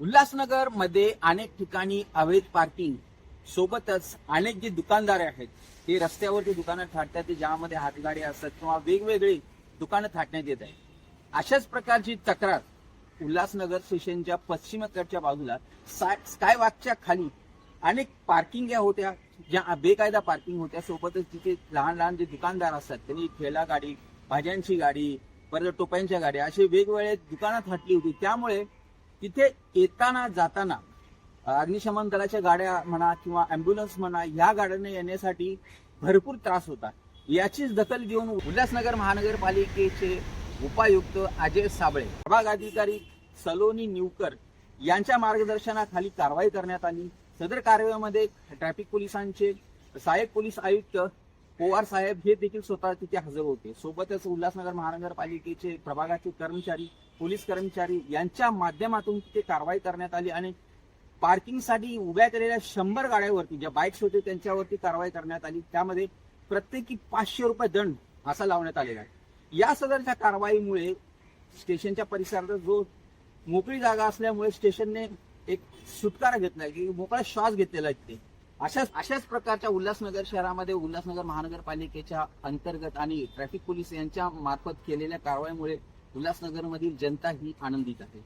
उल्हासनगरमध्ये अनेक ठिकाणी अवैध पार्किंग सोबतच अनेक जे दुकानदार आहेत ते रस्त्यावरती दुकानं थाटतात ते ज्यामध्ये हातगाडी असतात किंवा वेगवेगळी दुकानं थाटण्यात येत आहेत. अशाच प्रकारची तक्रार उल्हासनगर स्टेशनच्या पश्चिमेकडच्या बाजूला साय- वॉकच्या खाली अनेक पार्किंग या होत्या ज्या बेकायदा पार्किंग होत्या. सोबतच तिथे लहान लहान जे दुकानदार असतात त्यांनी ठेला गाडी भाज्यांची गाडी परत टोप्यांच्या गाड्या असे वेगवेगळे दुकानं थाटली होती. त्यामुळे तिथे येताना जाताना अग्निशमन दलाच्या गाड्या म्हणा किंवा अँब्युलन्स म्हणा या गाड्यांना येण्यासाठी भरपूर त्रास होता. याचीच दखल घेऊन उल्हासनगर महानगरपालिकेचे उपायुक्त अजय साबळे विभाग अधिकारी सलोनी निवकर यांच्या मार्गदर्शनाखाली कारवाई करण्यात आली. सदर कारवाईमध्ये ट्रॅफिक पोलिसांचे सहाय्यक पोलीस आयुक्त पवार साहेब हे देखील स्वतः तिथे हजर होते. सोबतच उल्हासनगर महानगरपालिकेचे प्रभागाचे कर्मचारी पोलीस कर्मचारी यांच्या माध्यमातून तिथे कारवाई करण्यात आली आणि पार्किंगसाठी उभ्या केलेल्या शंभर गाड्यावरती ज्या बाईक्स होते त्यांच्यावरती कारवाई करण्यात आली. त्यामध्ये प्रत्येकी पाचशे रुपये दंड असा लावण्यात आलेला आहे. या सदरच्या कारवाईमुळे स्टेशनच्या परिसरात जो मोकळी जागा असल्यामुळे स्टेशनने एक सुटकारा घेतलाय की मोकळा श्वास घेतलेला आहे तिथे. अशाच अशाच प्रकारच्या उल्हासनगर शहरामध्ये उल्हासनगर महानगरपालिकेच्या अंतर्गत आणि ट्रॅफिक पोलीस यांच्या मार्फत केलेल्या कारवाईमुळे उल्हासनगरमधील जनता ही आनंदित आहे.